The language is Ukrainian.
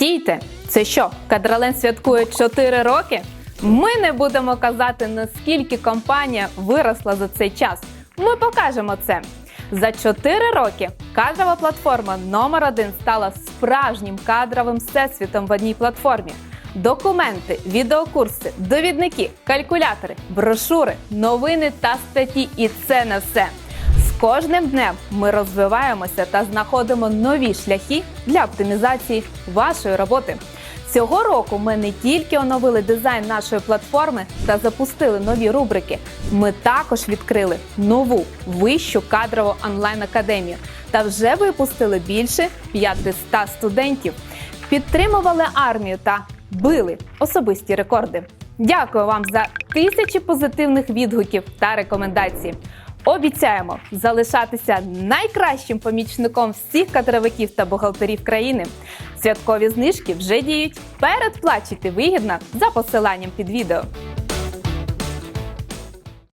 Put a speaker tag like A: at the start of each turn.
A: Стійте! Це що, Кадрален святкує 4 роки? Ми не будемо казати, наскільки компанія виросла за цей час. Ми покажемо це. За 4 роки кадрова платформа номер 1 стала справжнім кадровим всесвітом в одній платформі. Документи, відеокурси, довідники, калькулятори, брошури, новини та статті. І це не все. Кожним днем ми розвиваємося та знаходимо нові шляхи для оптимізації вашої роботи. Цього року ми не тільки оновили дизайн нашої платформи та запустили нові рубрики. Ми також відкрили нову вищу кадрову онлайн академію та вже випустили більше 500 студентів. Підтримували армію та били особисті рекорди. Дякую вам за тисячі позитивних відгуків та рекомендацій. Обіцяємо залишатися найкращим помічником всіх кадровиків та бухгалтерів країни. Святкові знижки вже діють. Передплачити вигідно за посиланням під відео.